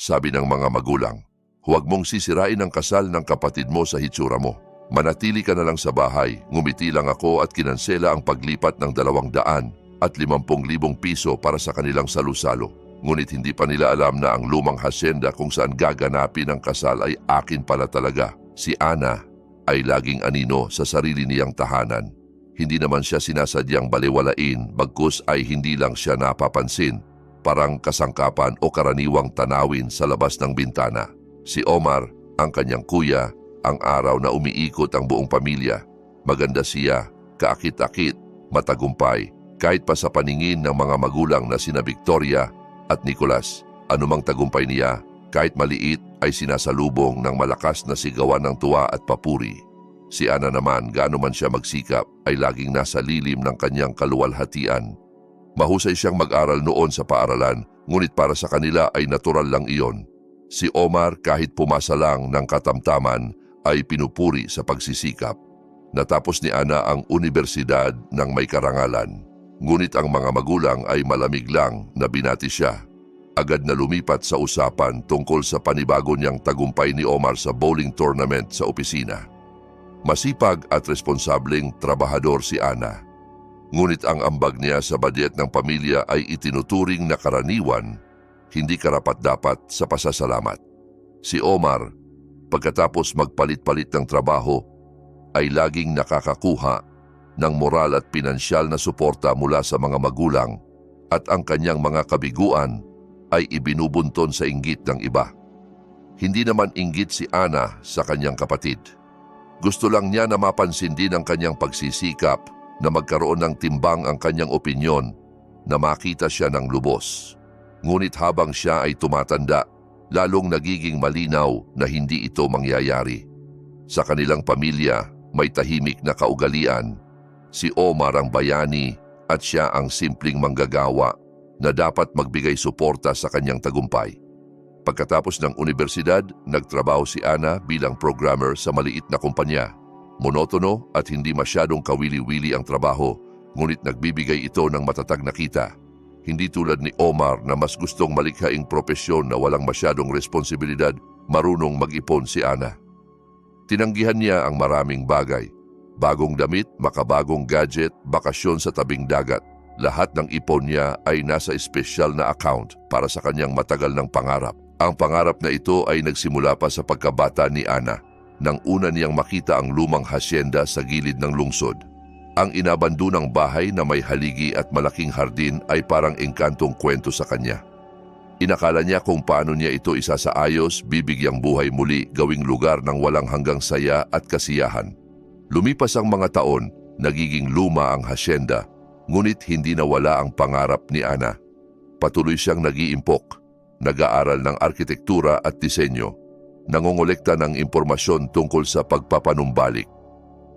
sabi ng mga magulang. Huwag mong sisirain ang kasal ng kapatid mo sa hitsura mo. Manatili ka na lang sa bahay, ngumiti lang ako at kinansela ang paglipat ng dalawang daan at limampung libong piso para sa kanilang salusalo. Ngunit hindi pa nila alam na ang lumang hasyenda kung saan gaganapin ang kasal ay akin pala talaga. Si Ana ay laging anino sa sarili niyang tahanan. Hindi naman siya sinasadyang baliwalain, bagkus ay hindi lang siya napapansin. Parang kasangkapan o karaniwang tanawin sa labas ng bintana. Si Omar, ang kanyang kuya, ang araw na umiikot ang buong pamilya. Maganda siya, kaakit-akit, matagumpay, kahit pa sa paningin ng mga magulang na sina Victoria at Nicolas. Anumang tagumpay niya, kahit maliit, ay sinasalubong ng malakas na sigawan ng tuwa at papuri. Si Ana naman, gaano man siya magsikap, ay laging nasa lilim ng kanyang kaluwalhatian. Mahusay siyang mag-aral noon sa paaralan, ngunit para sa kanila ay natural lang iyon. Si Omar kahit pumasa lang ng katamtaman ay pinupuri sa pagsisikap. Natapos ni Ana ang universidad ng may karangalan. Ngunit ang mga magulang ay malamig lang na binati siya. Agad na lumipat sa usapan tungkol sa panibago niyang tagumpay ni Omar sa bowling tournament sa opisina. Masipag at responsableng trabahador si Ana. Ngunit ang ambag niya sa budget ng pamilya ay itinuturing na karaniwan, hindi karapat-dapat sa pasasalamat. Si Omar, pagkatapos magpalit-palit ng trabaho, ay laging nakakakuha ng moral at pinansyal na suporta mula sa mga magulang at ang kanyang mga kabiguan ay ibinubunton sa inggit ng iba. Hindi naman inggit si Ana sa kanyang kapatid. Gusto lang niya na mapansin din ang kanyang pagsisikap na magkaroon ng timbang ang kanyang opinyon na makita siya ng lubos. Ngunit habang siya ay tumatanda, lalong nagiging malinaw na hindi ito mangyayari. Sa kanilang pamilya, may tahimik na kaugalian. Si Omar ang bayani at siya ang simpleng manggagawa na dapat magbigay suporta sa kanyang tagumpay. Pagkatapos ng universidad, nagtrabaho si Ana bilang programmer sa maliit na kumpanya. Monotono at hindi masyadong kawili-wili ang trabaho, ngunit nagbibigay ito ng matatag na kita. Hindi tulad ni Omar na mas gustong malikhaing propesyon na walang masyadong responsibilidad, marunong mag-ipon si Ana. Tinanggihan niya ang maraming bagay. Bagong damit, makabagong gadget, bakasyon sa tabing dagat. Lahat ng ipon niya ay nasa espesyal na account para sa kanyang matagal ng pangarap. Ang pangarap na ito ay nagsimula pa sa pagkabata ni Ana nang una niyang makita ang lumang hasyenda sa gilid ng lungsod. Ang inabandunang bahay na may haligi at malaking hardin ay parang engkantong kwento sa kanya. Inakala niya kung paano niya ito isasaayos, bibigyang buhay muli, gawing lugar ng walang hanggang saya at kasiyahan. Lumipas ang mga taon, nagiging luma ang hasyenda, ngunit hindi nawala ang pangarap ni Ana. Patuloy siyang nag-iimpok, nag-aaral ng arkitektura at disenyo, nangongolekta ng impormasyon tungkol sa pagpapanumbalik.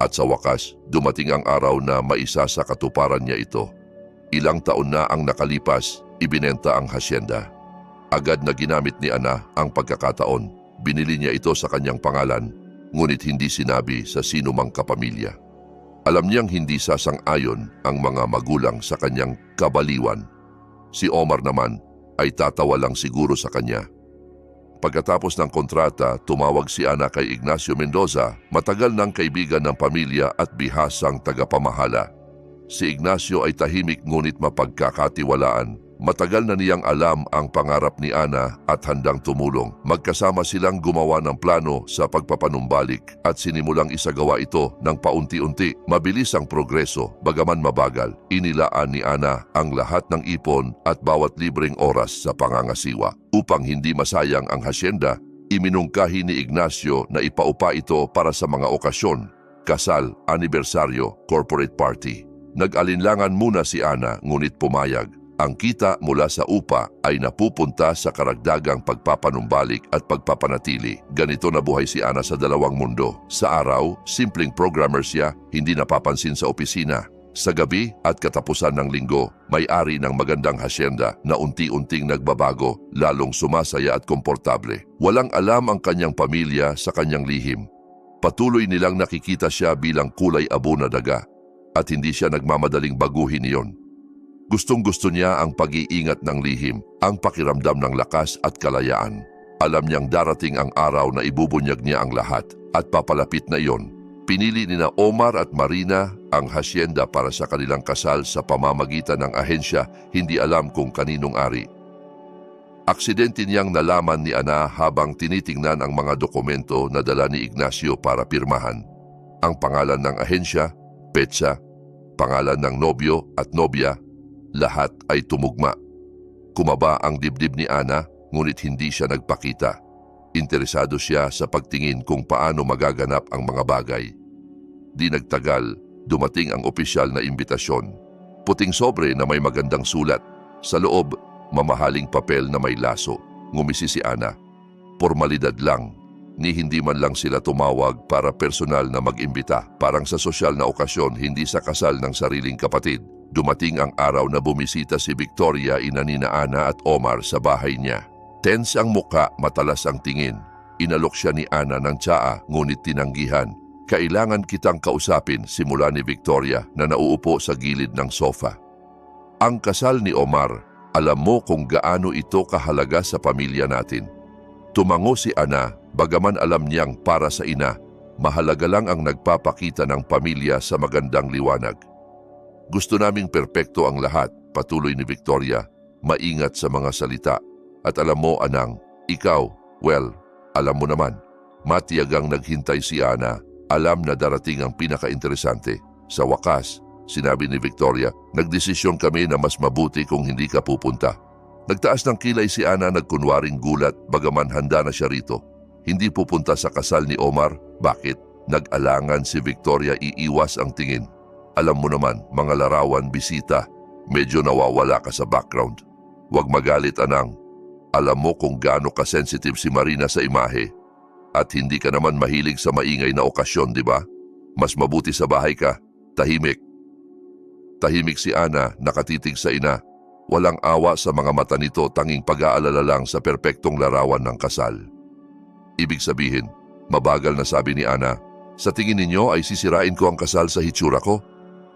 At sa wakas, dumating ang araw na maisa sa katuparan niya ito. Ilang taon na ang nakalipas, ibinenta ang hasyenda. Agad na ginamit ni Ana ang pagkakataon. Binili niya ito sa kanyang pangalan, ngunit hindi sinabi sa sino mang kapamilya. Alam niyang hindi sasang-ayon ang mga magulang sa kanyang kabaliwan. Si Omar naman ay tatawa lang siguro sa kanya. Pagkatapos ng kontrata, tumawag si Ana kay Ignacio Mendoza, matagal ng kaibigan ng pamilya at bihasang tagapamahala. Si Ignacio ay tahimik ngunit mapagkakatiwalaan. Matagal na niyang alam ang pangarap ni Ana at handang tumulong. Magkasama silang gumawa ng plano sa pagpapanumbalik at sinimulang isagawa ito ng paunti-unti. Mabilis ang progreso, bagaman mabagal. Inilaan ni Ana ang lahat ng ipon at bawat libreng oras sa pangangasiwa. Upang hindi masayang ang hasyenda, iminungkahi ni Ignacio na ipaupa ito para sa mga okasyon, kasal, anibersaryo, corporate party. Nag-alinlangan muna si Ana ngunit pumayag. Ang kita mula sa upa ay napupunta sa karagdagang pagpapanumbalik at pagpapanatili. Ganito na buhay si Ana sa dalawang mundo. Sa araw, simpleng programmer siya, hindi napapansin sa opisina. Sa gabi at katapusan ng linggo, may-ari ng magandang hasyenda na unti-unting nagbabago, lalong sumasaya at komportable. Walang alam ang kanyang pamilya sa kanyang lihim. Patuloy nilang nakikita siya bilang kulay abo na daga at hindi siya nagmamadaling baguhin iyon. Gustong gusto niya ang pag-iingat ng lihim, ang pakiramdam ng lakas at kalayaan. Alam niyang darating ang araw na ibubunyag niya ang lahat at papalapit na iyon. Pinili ni na Omar at Marina ang hasyenda para sa kanilang kasal sa pamamagitan ng ahensya, hindi alam kung kaninong ari. Aksidente niyang nalaman ni Ana habang tinitingnan ang mga dokumento na dala ni Ignacio para pirmahan. Ang pangalan ng ahensya, petsa, pangalan ng nobyo at nobya, lahat ay tumugma. Kumaba ang dibdib ni Ana ngunit hindi siya nagpakita. Interesado siya sa pagtingin kung paano magaganap ang mga bagay. Di nagtagal, dumating ang opisyal na imbitasyon. Puting sobre na may magandang sulat. Sa loob, mamahaling papel na may laso. Ngumisi si Ana. Formalidad lang, ni hindi man lang sila tumawag para personal na mag-imbita. Parang sa sosyal na okasyon, hindi sa kasal ng sariling kapatid. Dumating ang araw na bumisita si Victoria, ina Ana at Omar sa bahay niya. Tense ang muka, matalas ang tingin. Inalok siya ni Ana ng tsaa, ngunit tinanggihan. Kailangan kitang kausapin simula ni Victoria na nauupo sa gilid ng sofa. Ang kasal ni Omar, alam mo kung gaano ito kahalaga sa pamilya natin. Tumango si Ana, bagaman alam niyang para sa ina, mahalaga lang ang nagpapakita ng pamilya sa magandang liwanag. Gusto naming perpekto ang lahat, patuloy ni Victoria, maingat sa mga salita. At alam mo, Anang, ikaw, well, alam mo naman, matiyagang naghintay si Ana, alam na darating ang pinaka-interesante. Sa wakas, sinabi ni Victoria, nagdesisyon kami na mas mabuti kung hindi ka pupunta. Nagtaas ng kilay si Ana nagkunwaring gulat bagaman handa na siya rito. Hindi pupunta sa kasal ni Omar. Bakit? Nag-alangan si Victoria iiwas ang tingin. Alam mo naman, mga larawan, bisita, medyo nawawala ka sa background. Huwag magalit, Anang. Alam mo kung gaano ka-sensitive si Marina sa imahe. At hindi ka naman mahilig sa maingay na okasyon, di ba? Mas mabuti sa bahay ka. Tahimik. Tahimik si Ana, nakatitig sa ina. Walang awa sa mga mata nito tanging pag-aalala lang sa perpektong larawan ng kasal. Ibig sabihin, mabagal na sabi ni Ana, sa tingin ninyo ay sisirain ko ang kasal sa hitsura ko?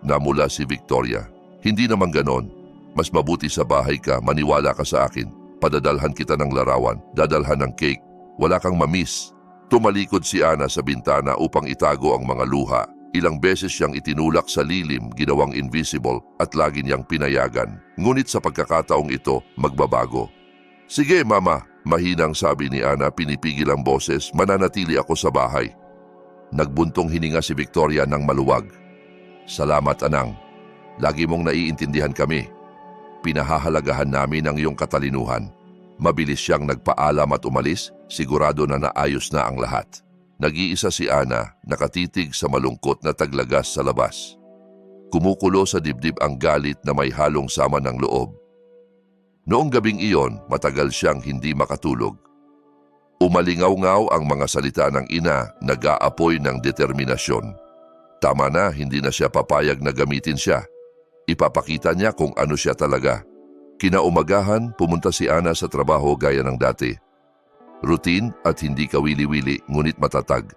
Namula si Victoria. Hindi naman ganon. Mas mabuti sa bahay ka, maniwala ka sa akin. Padadalhan kita ng larawan, dadalhan ng cake. Wala kang mamiss. Tumalikod si Ana sa bintana upang itago ang mga luha. Ilang beses siyang itinulak sa lilim, ginawang invisible at lagi niyang pinayagan. Ngunit sa pagkakataong ito, magbabago. Sige, Mama, mahinang sabi ni Ana pinipigil ang boses, mananatili ako sa bahay. Nagbuntong hininga si Victoria ng maluwag. Salamat, Anang. Lagi mong naiintindihan kami. Pinahahalagahan namin ang iyong katalinuhan. Mabilis siyang nagpaalam at umalis, sigurado na naayos na ang lahat. Nag-iisa si Ana, nakatitig sa malungkot na taglagas sa labas. Kumukulo sa dibdib ang galit na may halong sama ng loob. Noong gabing iyon, matagal siyang hindi makatulog. Umalingaw-ngaw ang mga salita ng ina, nag-aapoy ng determinasyon. Tama na, hindi na siya papayag na gamitin siya. Ipapakita niya kung ano siya talaga. Kinaumagahan, pumunta si Ana sa trabaho gaya ng dati. Routine at hindi kawili-wili ngunit matatag.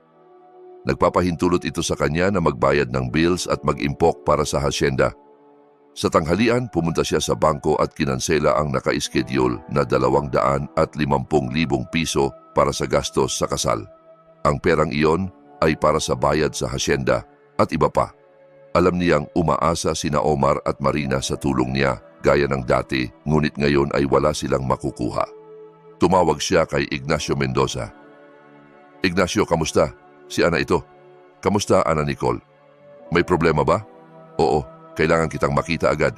Nagpapahintulot ito sa kanya na magbayad ng bills at mag-impok para sa hasyenda. Sa tanghalian, pumunta siya sa bangko at kinansela ang naka-schedule na 250,000 piso para sa gastos sa kasal. Ang perang iyon ay para sa bayad sa hasyenda at iba pa. Alam niyang umaasa sina Omar at Marina sa tulong niya gaya ng dati ngunit ngayon ay wala silang makukuha. Tumawag siya kay Ignacio Mendoza. Ignacio, kamusta? Si Ana ito. Kamusta, Ana Nicole? May problema ba? Oo, kailangan kitang makita agad.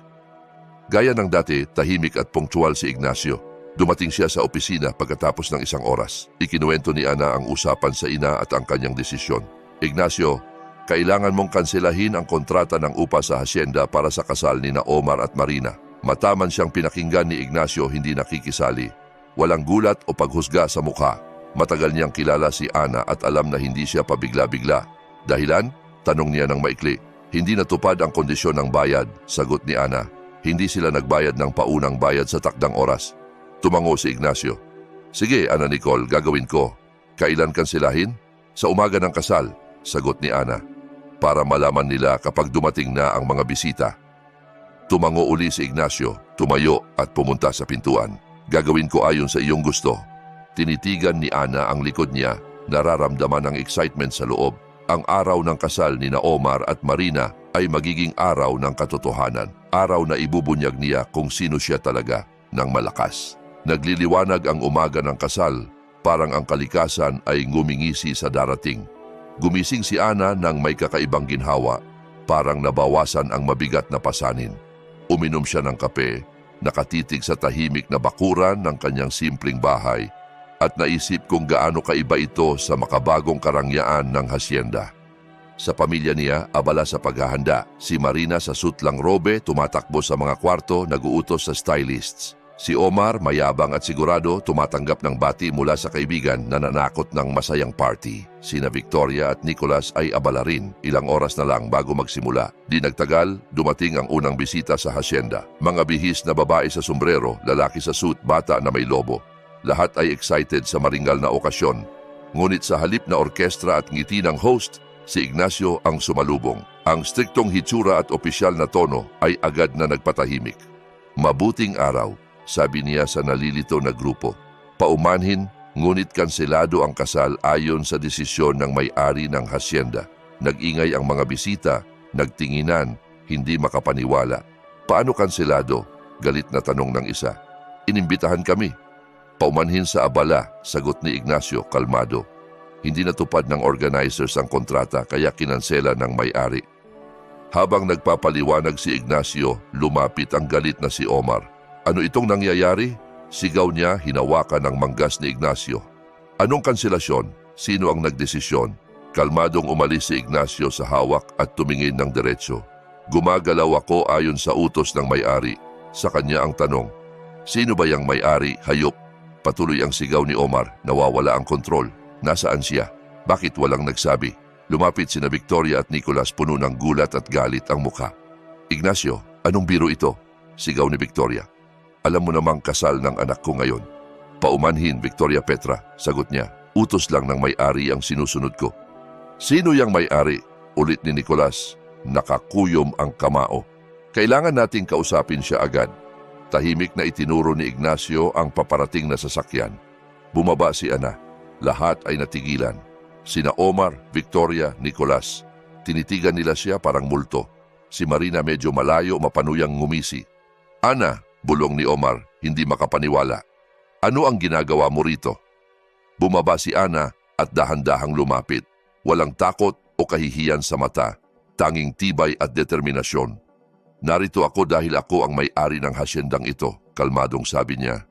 Gaya ng dati, tahimik at punctual si Ignacio. Dumating siya sa opisina pagkatapos ng isang oras. Ikinuwento ni Ana ang usapan sa ina at ang kanyang desisyon. Ignacio, kailangan mong kanselahin ang kontrata ng upa sa hasyenda para sa kasal ni na Omar at Marina. Mataman siyang pinakinggan ni Ignacio hindi nakikisali. Walang gulat o paghusga sa mukha. Matagal niyang kilala si Ana at alam na hindi siya pabigla-bigla. Dahilan? Tanong niya ng maikli. Hindi natupad ang kondisyon ng bayad, sagot ni Ana. Hindi sila nagbayad ng paunang bayad sa takdang oras. Tumango si Ignacio. Sige, Ana Nicole, gagawin ko. Kailan kansilahin? Sa umaga ng kasal, sagot ni Ana. Para malaman nila kapag dumating na ang mga bisita. Tumango uli si Ignacio, tumayo at pumunta sa pintuan. Gagawin ko ayon sa iyong gusto. Tinitigan ni Ana ang likod niya, nararamdaman ang excitement sa loob. Ang araw ng kasal ni Omar at Marina ay magiging araw ng katotohanan. Araw na ibubunyag niya kung sino siya talaga ng malakas. Nagliliwanag ang umaga ng kasal, parang ang kalikasan ay ngumingisi sa darating. Gumising si Ana nang may kakaibang ginhawa, parang nabawasan ang mabigat na pasanin. Uminom siya ng kape, nakatitig sa tahimik na bakuran ng kanyang simpleng bahay at naisip kung gaano kaiba ito sa makabagong karangyaan ng hasyenda. Sa pamilya niya, abala sa paghahanda. Si Marina sa sutlang robe, tumatakbo sa mga kwarto, naguutos sa stylists. Si Omar, mayabang at sigurado, tumatanggap ng bati mula sa kaibigan na nanakot ng masayang party. Sina Victoria at Nicholas ay abala rin, ilang oras na lang bago magsimula. Di nagtagal, dumating ang unang bisita sa hasyenda. Mga bihis na babae sa sombrero, lalaki sa suit, bata na may lobo. Lahat ay excited sa maringal na okasyon. Ngunit sa halip na orkestra at ngiti ng host, si Ignacio ang sumalubong. Ang striktong hitsura at opisyal na tono ay agad na nagpatahimik. Mabuting araw, sabi niya sa nalilito na grupo. Paumanhin, ngunit kanselado ang kasal ayon sa desisyon ng may-ari ng hasyenda. Nag-ingay ang mga bisita, nagtinginan, hindi makapaniwala. Paano kanselado? Galit na tanong ng isa. Inimbitahan kami. Paumanhin sa abala, sagot ni Ignacio kalmado. Hindi natupad ng organizers ang kontrata kaya kinansela ng may-ari. Habang nagpapaliwanag si Ignacio, lumapit ang galit na si Omar. Ano itong nangyayari? Sigaw niya hinawakan ng manggas ni Ignacio. Anong kanselasyon? Sino ang nagdesisyon? Kalmadong umalis si Ignacio sa hawak at tumingin ng diretsyo. Gumagalaw ako ayon sa utos ng may-ari. Sa kanya ang tanong, Sino ba yung may-ari, hayop? Patuloy ang sigaw ni Omar, nawawala ang kontrol. Nasaan siya? Bakit walang nagsabi? Lumapit sina Victoria at Nicolas puno ng gulat at galit ang mukha. Ignacio, anong biro ito? Sigaw ni Victoria. Alam mo namang kasal ng anak ko ngayon. Paumanhin, Victoria Petra, sagot niya. Utos lang ng may-ari ang sinusunod ko. Sino yang may-ari? Ulit ni Nicolas. Nakakuyom ang kamao. Kailangan nating kausapin siya agad. Tahimik na itinuro ni Ignacio ang paparating na sasakyan. Bumaba si Ana. Lahat ay natigilan. Sina Omar, Victoria, Nicolas. Tinitigan nila siya parang multo. Si Marina medyo malayo mapanuyang ngumisi. Ana, bulong ni Omar, hindi makapaniwala. Ano ang ginagawa mo rito? Bumaba si Ana at dahan-dahang lumapit. Walang takot o kahihiyan sa mata, tanging tibay at determinasyon. Narito ako dahil ako ang may-ari ng hasyendang ito, kalmadong sabi niya.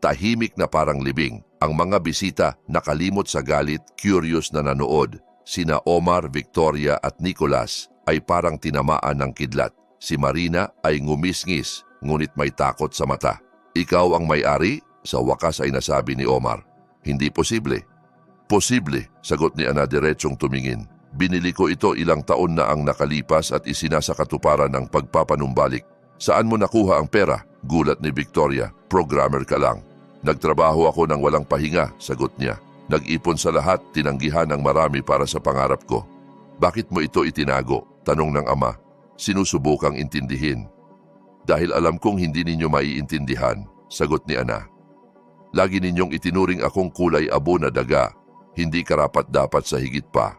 Tahimik na parang libing, ang mga bisita nakalimot sa galit, curious na nanood. Sina Omar, Victoria at Nicolas ay parang tinamaan ng kidlat. Si Marina ay ngumisngis, ngunit may takot sa mata. Ikaw ang may-ari? Sa wakas ay nasabi ni Omar. Hindi posible. Posible, sagot ni Ana diretsong tumingin. Binili ko ito ilang taon na ang nakalipas at isinasakatuparan ng pagpapanumbalik. Saan mo nakuha ang pera? Gulat ni Victoria. Programmer ka lang. Nagtrabaho ako ng walang pahinga, sagot niya. Nag-ipon sa lahat, tinanggihan ng marami para sa pangarap ko. Bakit mo ito itinago? Tanong ng ama. Sinusubukang intindihin. Dahil alam kong hindi ninyo maiintindihan, sagot ni Ana. Lagi ninyong itinuring akong kulay abo na daga, hindi karapat dapat sa higit pa.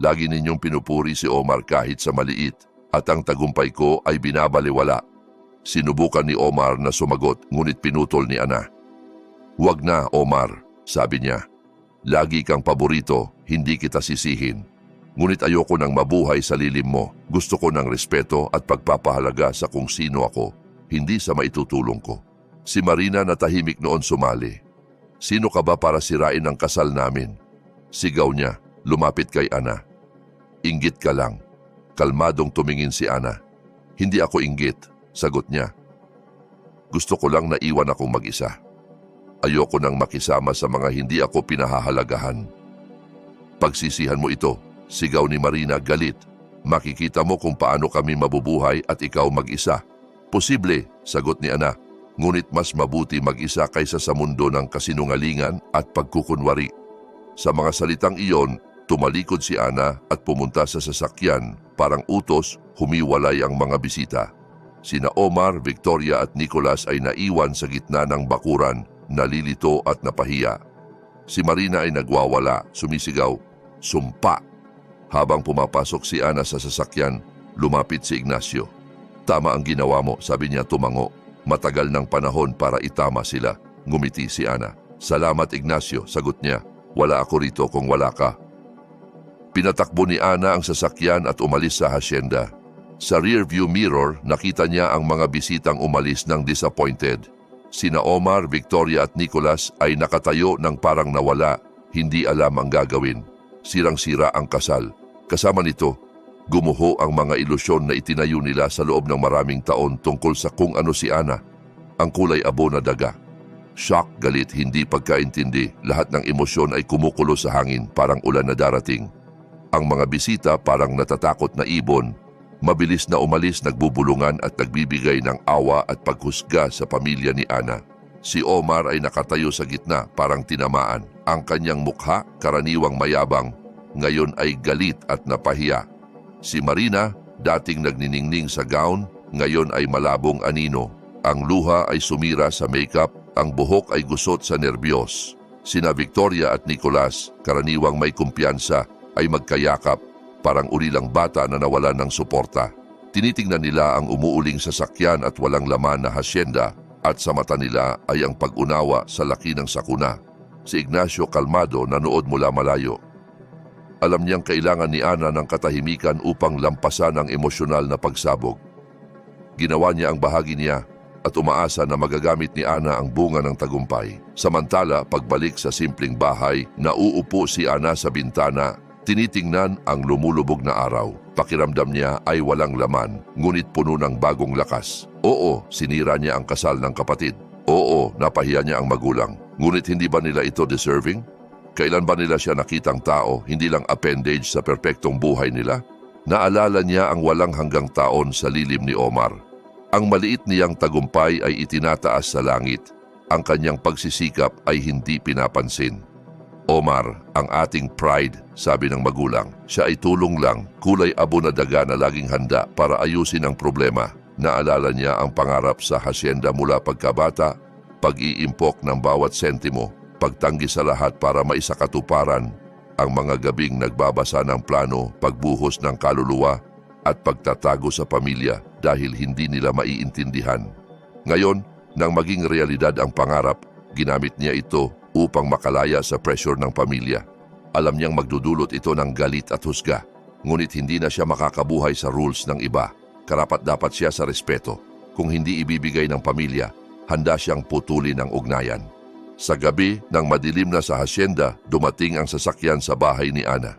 Lagi ninyong pinupuri si Omar kahit sa maliit at ang tagumpay ko ay binabaliwala. Sinubukan ni Omar na sumagot ngunit pinutol ni Ana. Huwag na, Omar, sabi niya. Lagi kang paborito, hindi kita sisihin. Ngunit ayoko nang mabuhay sa lilim mo. Gusto ko ng respeto at pagpapahalaga sa kung sino ako, hindi sa maitutulong ko. Si Marina na tahimik noon sumali. Sino ka ba para sirain ang kasal namin? Sigaw niya, lumapit kay Ana. Inggit ka lang. Kalmadong tumingin si Ana. Hindi ako inggit, sagot niya. Gusto ko lang na iwan akong mag-isa. Ayoko nang makisama sa mga hindi ako pinahahalagahan. Pagsisihan mo ito, sigaw ni Marina galit. Makikita mo kung paano kami mabubuhay at ikaw mag-isa. Posible, sagot ni Ana. Ngunit mas mabuti mag-isa kaysa sa mundo ng kasinungalingan at pagkukunwari. Sa mga salitang iyon, tumalikod si Ana at pumunta sa sasakyan. Parang utos, humiwalay ang mga bisita. Sina Omar, Victoria at Nicolas ay naiwan sa gitna ng bakuran, nalilito at napahiya. Si Marina ay nagwawala, sumisigaw, sumpa. Habang pumapasok si Ana sa sasakyan, lumapit si Ignacio. Tama ang ginawa mo, sabi niya tumango. Matagal ng panahon para itama sila. Ngumiti si Ana. Salamat Ignacio, sagot niya. Wala ako rito kung wala ka. Pinatakbo ni Ana ang sasakyan at umalis sa hasyenda. Sa rearview mirror, nakita niya ang mga bisitang umalis ng disappointed. Sina Omar, Victoria at Nicholas ay nakatayo ng parang nawala, hindi alam ang gagawin. Sirang-sira ang kasal. Kasama nito, gumuho ang mga ilusyon na itinayo nila sa loob ng maraming taon tungkol sa kung ano si Ana, ang kulay abo na daga. Shock, galit, hindi pagkaintindi, lahat ng emosyon ay kumukulo sa hangin parang ulan na darating. Ang mga bisita parang natatakot na ibon, mabilis na umalis nagbubulungan at nagbibigay ng awa at paghusga sa pamilya ni Ana. Si Omar ay nakatayo sa gitna parang tinamaan. Ang kanyang mukha, karaniwang mayabang, ngayon ay galit at napahiya. Si Marina, dating nagniningning sa gown, ngayon ay malabong anino. Ang luha ay sumira sa makeup, ang buhok ay gusot sa nerbiyos. Sina Victoria at Nicolas, karaniwang may kumpiyansa, ay magkayakap, parang ulilang bata na nawalan ng suporta. Tinitingnan nila ang umuuling sasakyan at walang laman na hasyenda at sa mata nila ay ang pag-unawa sa laki ng sakuna. Si Ignacio kalmado nanood mula malayo. Alam niyang kailangan ni Ana ng katahimikan upang lampasan ang emosyonal na pagsabog. Ginawa niya ang bahagi niya at umaasa na magagamit ni Ana ang bunga ng tagumpay. Samantala, pagbalik sa simpleng bahay, nauupo si Ana sa bintana, tinitingnan ang lumulubog na araw. Pakiramdam niya ay walang laman, ngunit puno ng bagong lakas. Oo, sinira niya ang kasal ng kapatid. Oo, napahiya niya ang magulang. Ngunit hindi ba nila ito deserving? Kailan ba nila siya nakitang tao, hindi lang appendage sa perpektong buhay nila? Naalala niya ang walang hanggang taon sa lilim ni Omar. Ang maliit niyang tagumpay ay itinataas sa langit. Ang kanyang pagsisikap ay hindi pinapansin. Omar, ang ating pride, sabi ng magulang. Siya ay tulong lang, kulay abo na daga na laging handa para ayusin ang problema. Naalala niya ang pangarap sa hasyenda mula pagkabata, pag-iimpok ng bawat sentimo, pagtanggi sa lahat para maisakatuparan ang mga gabing nagbabasa ng plano, pagbuhos ng kaluluwa at pagtatago sa pamilya dahil hindi nila maiintindihan. Ngayon, nang maging realidad ang pangarap, ginamit niya ito upang makalaya sa pressure ng pamilya. Alam niyang magdudulot ito ng galit at husga, ngunit hindi na siya makakabuhay sa rules ng iba. Karapat dapat siya sa respeto. Kung hindi ibibigay ng pamilya, handa siyang putulin ang ugnayan. Sa gabi, nang madilim na sa hasyenda, dumating ang sasakyan sa bahay ni Ana.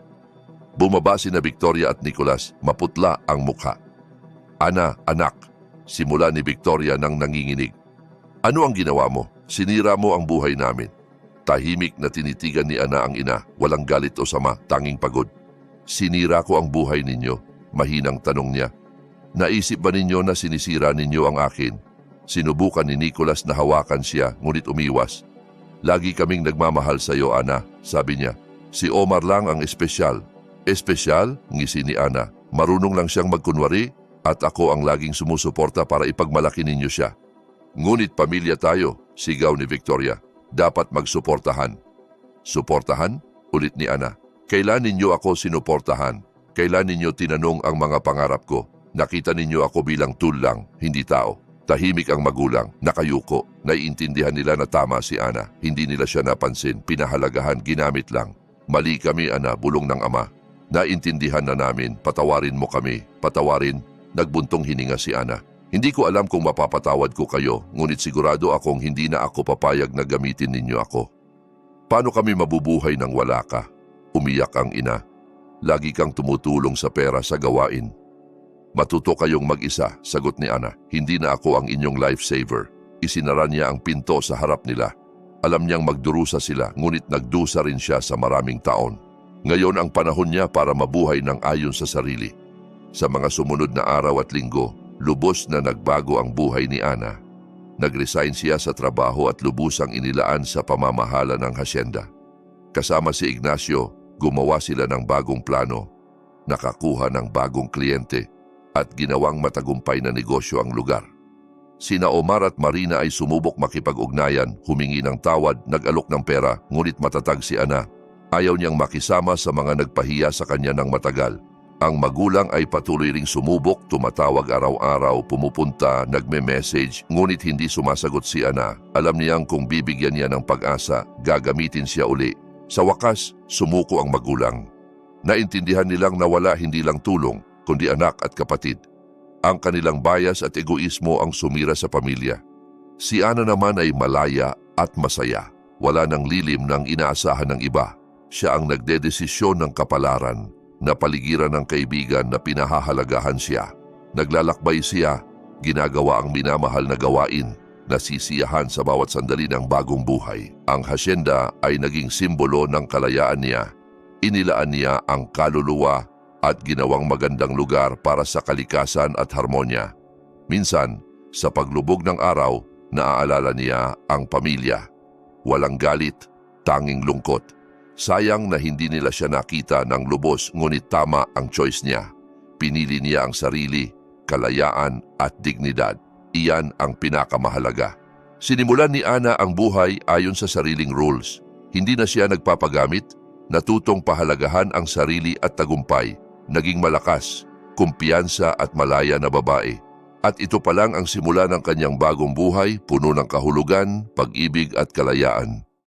Bumaba si na Victoria at Nicholas, maputla ang mukha. Ana, anak, simula ni Victoria nang nanginginig. Ano ang ginawa mo? Sinira mo ang buhay namin. Tahimik na tinitigan ni Ana ang ina, walang galit o sama, tanging pagod. Sinira ko ang buhay ninyo, mahinang tanong niya. Naisip ba ninyo na sinisira ninyo ang akin? Sinubukan ni Nicholas na hawakan siya, ngunit umiwas. Lagi kaming nagmamahal sa iyo, Ana, sabi niya. Si Omar lang ang espesyal. Espesyal? Ngisi ni Ana. Marunong lang siyang magkunwari at ako ang laging sumusuporta para ipagmalaki ninyo siya. Ngunit pamilya tayo, sigaw ni Victoria. Dapat magsuportahan. Suportahan? Ulit ni Ana. Kailan ninyo ako sinuportahan? Kailan ninyo tinanong ang mga pangarap ko? Nakita ninyo ako bilang tool lang, hindi tao. Tahimik ang magulang, nakayuko. Naiintindihan nila na tama si Ana. Hindi nila siya napansin, pinahalagahan, ginamit lang. Mali kami, Ana, bulong ng ama. Naintindihan na namin, patawarin mo kami. Patawarin, nagbuntong hininga si Ana. Hindi ko alam kung mapapatawad ko kayo, ngunit sigurado akong hindi na ako papayag na gamitin ninyo ako. Paano kami mabubuhay nang wala ka? Umiyak ang ina. Lagi kang tumutulong sa pera sa gawain. Matuto kayong mag-isa, sagot ni Ana. Hindi na ako ang inyong lifesaver. Isinara niya ang pinto sa harap nila. Alam niyang magdurusa sila, ngunit nagdusa rin siya sa maraming taon. Ngayon ang panahon niya para mabuhay ng ayon sa sarili. Sa mga sumunod na araw at linggo, lubos na nagbago ang buhay ni Ana. Nag-resign siya sa trabaho at lubusang inilaan sa pamamahala ng hasyenda. Kasama si Ignacio, gumawa sila ng bagong plano, nakakuha ng bagong kliyente at ginawang matagumpay na negosyo ang lugar. Sina Omar at Marina ay sumubok makipag-ugnayan, humingi ng tawad, nag-alok ng pera, ngunit matatag si Ana. Ayaw niyang makisama sa mga nagpahiya sa kanya ng matagal. Ang magulang ay patuloy ring sumubok, tumatawag araw-araw, pumupunta, nagme-message, ngunit hindi sumasagot si Ana. Alam niyang kung bibigyan niya ng pag-asa, gagamitin siya uli. Sa wakas, sumuko ang magulang. Naintindihan nilang nawala hindi lang tulong, kundi anak at kapatid. Ang kanilang bias at egoismo ang sumira sa pamilya. Si Ana naman ay malaya at masaya. Wala nang lilim ng inaasahan ng iba. Siya ang nagdedesisyon ng kapalaran na paligiran ng kaibigan na pinahahalagahan siya. Naglalakbay siya, ginagawa ang minamahal na gawain, nasisiyahan sa bawat sandali ng bagong buhay. Ang hasyenda ay naging simbolo ng kalayaan niya. Inilaan niya ang kaluluwa at ginawang magandang lugar para sa kalikasan at harmonya. Minsan, sa paglubog ng araw, naaalala niya ang pamilya. Walang galit, tanging lungkot. Sayang na hindi nila siya nakita ng lubos ngunit tama ang choice niya. Pinili niya ang sarili, kalayaan at dignidad. Iyan ang pinakamahalaga. Sinimulan ni Ana ang buhay ayon sa sariling rules. Hindi na siya nagpapagamit, natutong pahalagahan ang sarili at tagumpay. Naging malakas, kumpiyansa at malaya na babae. At ito pa lang ang simula ng kanyang bagong buhay, puno ng kahulugan, pag-ibig at kalayaan.